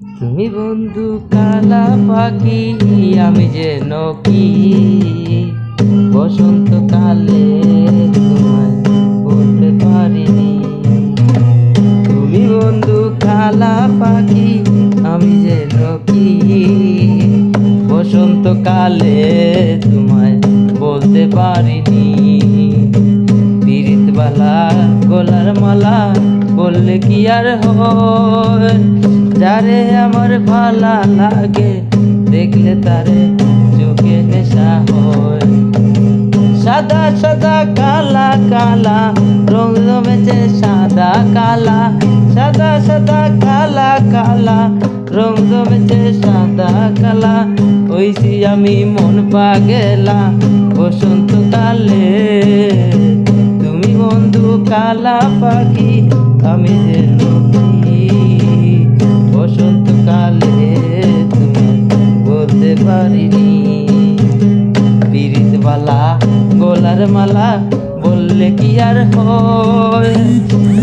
তুমি বন্ধু কালা পাখি আমি যে নকি বসন্তকালে তোমায় বলতে পারিনি। তুমি বন্ধু কালা পাখি আমি যে নকি বসন্তকালে তোমায় বলতে পারিনি। পিরিতবালা গোলার মালা, বললে কি আর হয়? যারে আমার ভালা লাগে, দেখলে তারে চোখে নেশা হয়। সাদা সাদা, কালা কালা, রং জমেছে সাদা, কালা। সাদা সাদা, কালা কালা, রং জমেছে সাদা, কালা। হইছি আমি মন পাগেলা, বসন্ত বসন্তকালে তুমি বন্ধু কালা পাখি, আমি যে মালা বললে কি আর হয়?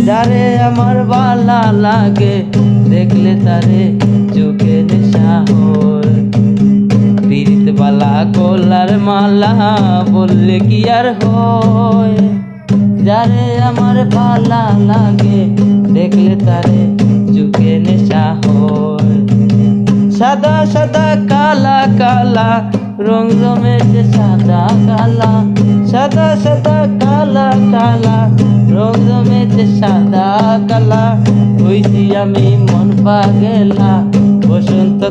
যারে আমার বালা লাগে, দেখলে তারে চোখে নেশা হয়। পিরিতবালা গোলার মালা বললে কি আর হয়? যারে আমার ভালা লাগে, দেখলে তারে চোখে নেশা হয়। সাদা সাদা, কালা কালা, রং জমেছে সাদা, কালা। সাদা সাদা কালা কালা রং জমেছে সাদা কালা। হইছি আমি মন পাগেলা বসন্ত